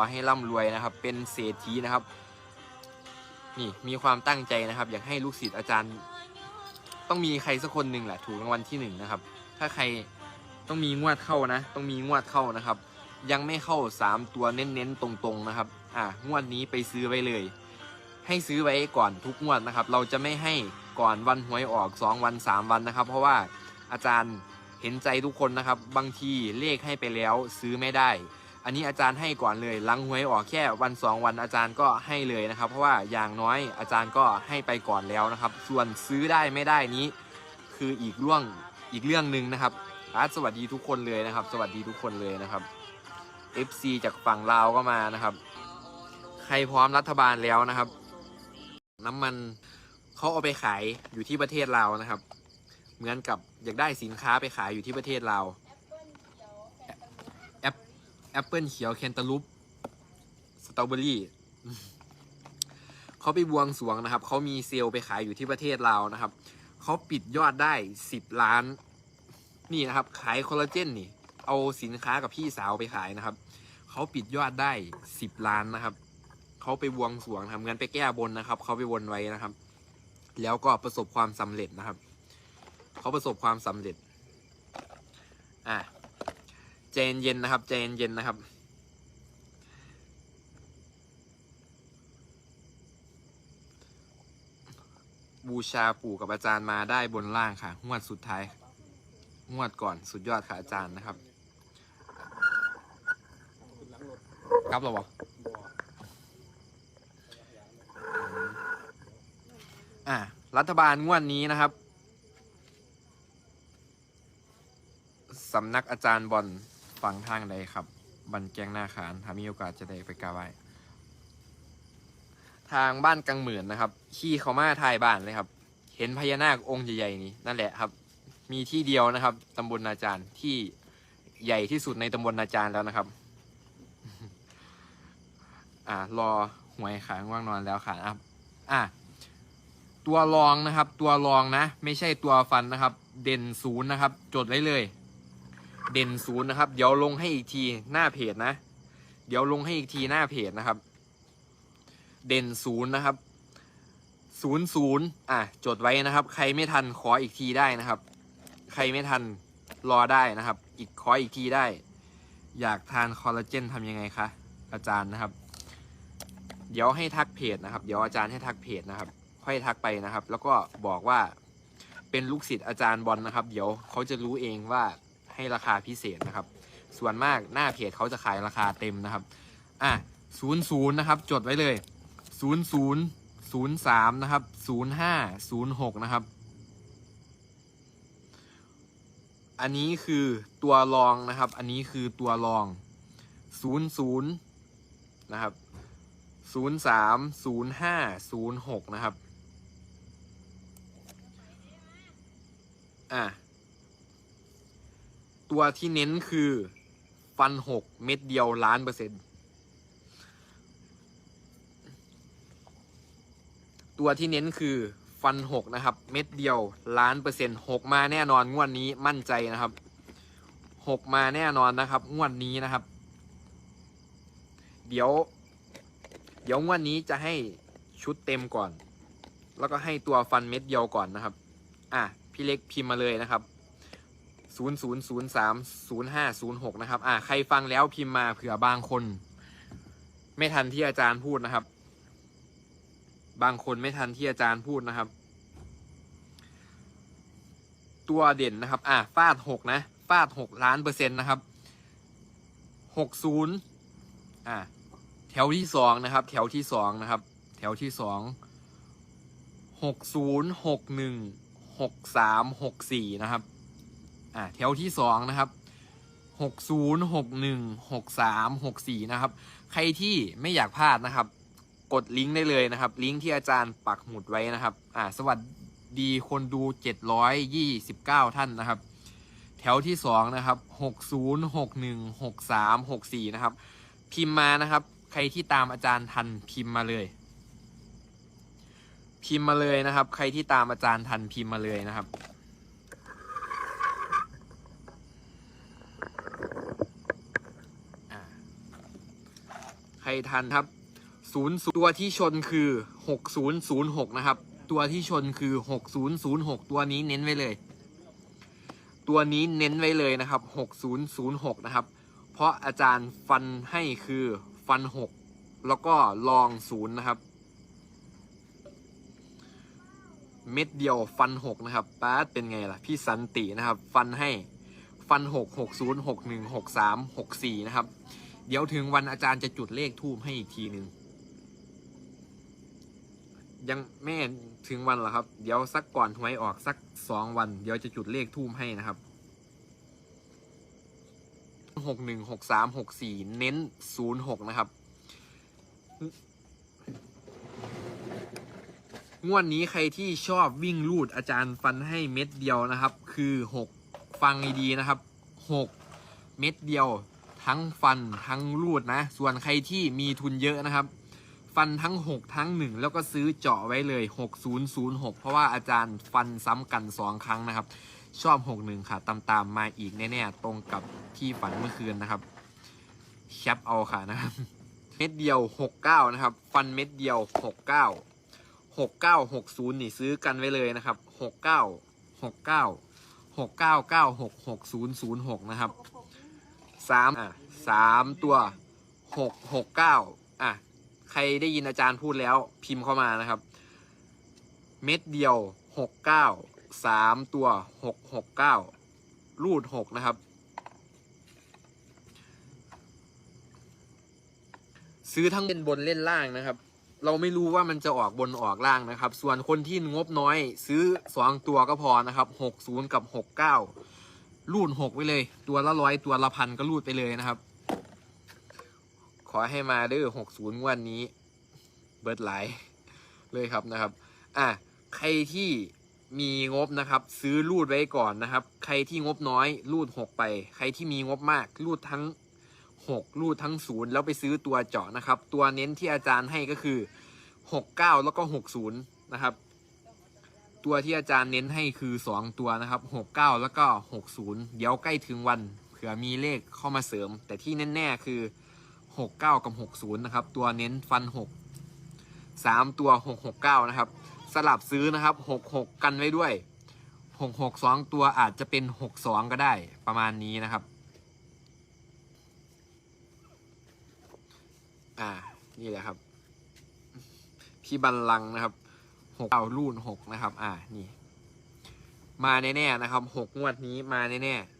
อให้ร่ำรวยนะครับ เป็นเศรษฐีนะครับ นี่มีความตั้งใจนะครับ อยากให้ลูกศิษย์อาจารย์ ต้องมีใครสักคนหนึ่งแหละถูกรางวัลที่หนึ่งนะครับ ถ้าใครต้องมีงวดเข้านะ ต้องมีงวดเข้านะครับ ยังไม่เข้าสามตัวเน้นๆตรงๆนะครับ อ่างวดนี้ไปซื้อไว้เลย ให้ซื้อไว้ก่อนทุกงวดนะครับ เราจะไม่ให้ก่อนวันหวยออก2วัน3วันนะครับ เพราะว่าอาจารย์เห็นใจทุกคนนะครับ บางทีเลขให้ไปแล้วซื้อไม่ได้ อันนี้อาจารย์ให้ก่อนเลยลังหวยออกแค่วัน2วันอาจารย์ก็ให้เลยนะครับ เพราะว่าอย่างน้อยอาจารย์ก็ให้ไปก่อนแล้วนะครับ ส่วนซื้อได้ไม่ได้นี้ คืออีกเรื่องอีกเรื่องหนึ่งนะครับอาร์ตสวัสดีทุกคนเลยนะครับ สวัสดีทุกคนเลยนะครับ FC จากฝั่งลาวก็มานะครับ ใครพร้อมรัฐบาลแล้วนะครับ น้ำมันเขาเอาไปขายอยู่ที่ประเทศลาวนะครับ เหมือนกับอยากได้สินค้าไปขายอยู่ที่ประเทศลาว แอปเปิลเขียวแคนตาลูปสตรอเบอรี่เขาไปบวงสรวงนะครับ เขามีเซลล์ไปขายอยู่ที่ประเทศลาวนะครับ เขาปิดยอดได้สิบล้าน นี่นะครับ ขายคอลลาเจนนี่ เอาสินค้ากับพี่สาวไปขายนะครับ เขาปิดยอดได้สิบล้านนะครับ เขาไปบวงสรวงทำงินไปแก้บนนะครับ เขาไปบนไว้นะครับ แล้วก็ประสบความสำเร็จนะครับ เขาประสบความสำเร็จ อะ ใจเย็นนะครับใจนเย็นนะครับ บูชาปู่กับอาจารย์มาได้บนล่างค่ะงวดสุดท้ายงวดก่อนสุดยอดค่ะอาจารย์นะครับครับเราบอกอะรัฐบาลงวดนี้นะครับสำนักอาจารย์บอล ฟังทางใดครับ บันแกงหน้าขานถ้ามีโอกาสจะได้ไปกราบไหว้ทางบ้านกังเหมือนนะครับ ขี่เขามาทายบ้านเลยครับ เห็นพญานาคองค์ใหญ่ๆนี้นั่นแหละครับ มีที่เดียวนะครับตำบลนาจารย์ที่ใหญ่ที่สุดในตำบลนาจารย์แล้วนะครับ อ่ารอหวยขาง่วงนอนแล้วขาอะอะตัวรองนะครับ ตัวรองนะ ไม่ใช่ตัวฟันนะครับ เด่นศูนย์นะครับ จดไว้เลย เด่นศูนย์นะครับ เดี๋ยวลงให้อีกทีหน้าเพจนะ เดี๋ยวลงให้อีกทีหน้าเพจนะครับ เด่นศูนย์นะครับศูนย์ศูนย์อะจดไว้นะครับ ใครไม่ทันขออีกทีได้นะครับ ใครไม่ทันรอได้นะครับ อีกขออีกทีได้ อยากทานคอลลาเจนทำยังไงคะอาจารย์นะครับ เดี๋ยวให้ทักเพจนะครับ เดี๋ยวอาจารย์ให้ทักเพจนะครับ ค่อยทักไปนะครับ แล้วก็บอกว่าเป็นลูกศิษย์อาจารย์บอลนะครับ เดี๋ยวเขาจะรู้เองว่า ให้ราคาพิเศษนะครับ ส่วนมากหน้าเพจเขาจะขายราคาเต็มนะครับ อะศูนย์ศูนย์นะครับ จดไว้เลยศูนย์ศูนย์ศูนย์สามนะครับศูนย์ห้าศูนย์หกนะครับ อันนี้คือตัวรองนะครับ อันนี้คือตัวรองศูนย์ศูนย์นะครับศูนย์สามศูนย์ห้าศูนย์หกนะครับ อะ ตัวที่เน้นคือ ฟันหกเม็ดเดียวล้านเปอร์เซ็นต์ตัวที่เน้นคือฟันหกนะครับ เม็ดเดียวล้านเปอร์เซ็นต์หกมาแน่นอนงวดนี้มั่นใจนะครับหกมาแน่นอนนะครับงวดนี้นะครับ เดี๋ยว เดี๋ยวงวดนี้จะให้ชุดเต็มก่อน แล้วก็ให้ตัวฟันเม็ดเดียวก่อนนะครับ อะพี่เล็กพิมพ์มาเลยนะครับ ศูนย์ศูนย์ศูนย์สามศูนย์ห้าศูนย์หกนะครับ อะใครฟังแล้วพิมพ์มาเผื่อบางคน ไม่ทันที่อาจารย์พูดนะครับ บางคนไม่ทันที่อาจารย์พูดนะครับ ตัวเด่นนะครับ อะฟาดหกนะ ฟาดหกล้านเปอร์เซ็นต์นะครับหกศูนย์อะแถวที่สองนะครับ แถวที่สองนะครับ แถวที่สองหกศูนย์หกหนึ่งหกสามหกสี่นะครับ อะแถวที่สองนะครับหกศูนย์หกหนึ่งหกสามหกสี่นะครับ ใครที่ไม่อยากพลาดนะครับ กดลิงก์ได้เลยนะครับ ลิงก์ที่อาจารย์ปักหมุดไว้นะครับ อ่า สวัสดีคนดู729ท่านนะครับ แถวที่2นะครับ60 61 63 64นะครับ พิมพ์มานะครับ ใครที่ตามอาจารย์ทันพิมพ์มาเลย พิมพ์มาเลยนะครับ ใครที่ตามอาจารย์ทันพิมพ์มาเลยนะครับ อ่า รทันครับศูนย์ตัวที่ชนคือหกศูนย์ศูนย์หกนะครับ ตัวที่ชนคือหกศูนย์ศูนย์หกตัวนี้เน้นไว้เลย ตัวนี้เน้นไว้เลยนะครับหกศูนย์ศูนย์หกนะครับ เพราะอาจารย์ฟันให้คือฟันหกแล้วก็ลองศูนย์นะครับ เม็ดเดียวฟันหกนะครับป้าเป็นไงล่ะ พี่สันตินะครับ ฟันให้ฟันหกหกศูนย์หกหนึ่งหกสามหกสี่นะครับ เดี๋ยวถึงวันอาจารย์จะจุดเลขทูบให้อีกทีหนึ่งยังไม่ถึงวันหรอครับ เดี๋ยวสักก่อนหวยออกสักสองวัน เดี๋ยวจะจุดเลขทูบให้นะครับหกหนึ่งหกสามหกสี่เน้นศูนย์หกนะครับงวดนี้ใครที่ชอบวิ่งลูดอาจารย์ฟันให้เม็ดเดียวนะครับ คือหกฟังดีๆนะครับหกเม็ดเดียว ทั้งฟันทั้งลูดนะ ส่วนใครที่มีทุนเยอะนะครับ ฟันทั้ง 6 ทั้ง 1 แล้วก็ซื้อเจาะไว้เลย 6006 เพราะว่าอาจารย์ฟันซ้ำกัน 2 ครั้งนะครับ ชอบ 61 ค่ะ ตามๆมาอีกแน่ๆ ตรงกับที่ฝันเมื่อคืนนะครับแคปเอาค่ะนะครับเม็ดเดียว 69 นะครับ ฟันเม็ดเดียว 69 6960 นี่ซื้อกันไว้เลยนะครับ 69 69 69966006 นะครับ สามอะสามตัวหกหกเก้าอะ ใครได้ยินอาจารย์พูดแล้วพิมพ์เข้ามานะครับ เม็ดเดียวหกเก้าสามตัวหกหกเก้ารูดหกนะครับ ซื้อทั้งเป็นบนเล่นล่างนะครับ เราไม่รู้ว่ามันจะออกบนออกล่างนะครับ ส่วนคนที่งบน้อย ซื้อสองตัวก็พอนะครับหกศูนย์กับหกเก้า รูดหกไว้เลย ตัวละร้อยตัวละพันก็รูดไปเลยนะครับ ขอให้มาเด้อหกศูนย์วันนี้ เบิร์ดไลท์เลยครับนะครับ อะใครที่มีงบนะครับ ซื้อรูดไว้ก่อนนะครับ ใครที่งบน้อยรูดหกไป ใครที่มีงบมากรูดทั้งหกรูดทั้งศูนย์แล้วไปซื้อตัวเจาะนะครับ ตัวเน้นที่อาจารย์ให้ก็คือหกเก้าแล้วก็หกศูนย์นะครับ ตัวที่อาจารย์เน้นให้คือ 2 ตัวนะครับ 69 แล้วก็ 60 เดี๋ยวใกล้ถึงวันเผื่อมีเลขเข้ามาเสริม แต่ที่แน่ๆคือ 69 กับ 60 นะครับ ตัวเน้นฟัน 6 3 ตัว 669 นะครับ สลับซื้อนะครับ 66 กันไว้ด้วย 66 2 ตัวอาจจะเป็น 62 ก็ได้ประมาณนี้นะครับ อ่า นี่แหละครับ พี่บัลลังนะครับ หกเอารุ่นหกนะครับ อ่านี่ มาแน่ๆนะครับหกงวดนี้มาแน่ๆ